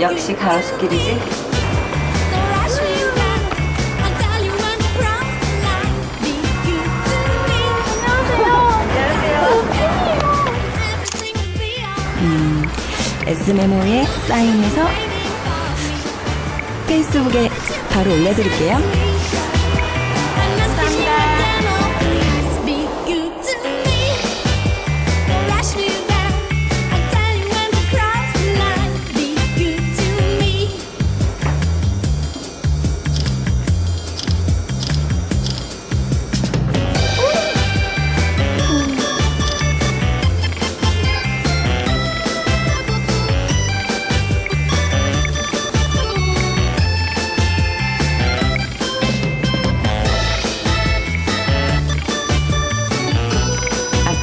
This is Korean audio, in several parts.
역시 가로수길이지. S메모에 사인해서 페이스북에 바로 올려드릴게요.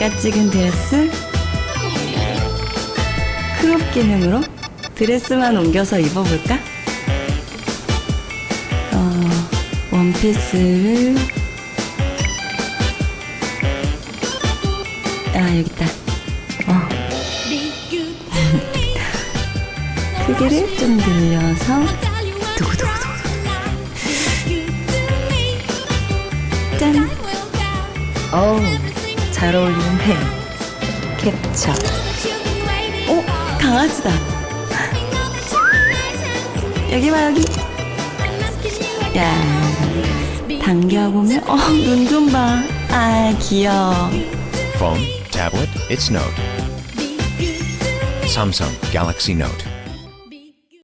아까 찍은 드레스? 크롭 기능으로 드레스만 옮겨서 입어볼까? 어, 원피스를. 아 여기 있다. 어, 크기를 좀 늘려서. 두구두구두구 짠. 어우 잘 어울리는 펜 캡처. 오 강아지다. 여기 봐 여기. 야 당겨보면 어눈 좀 봐. 아 귀여워. Phone, tablet, it's Note. Samsung Galaxy Note.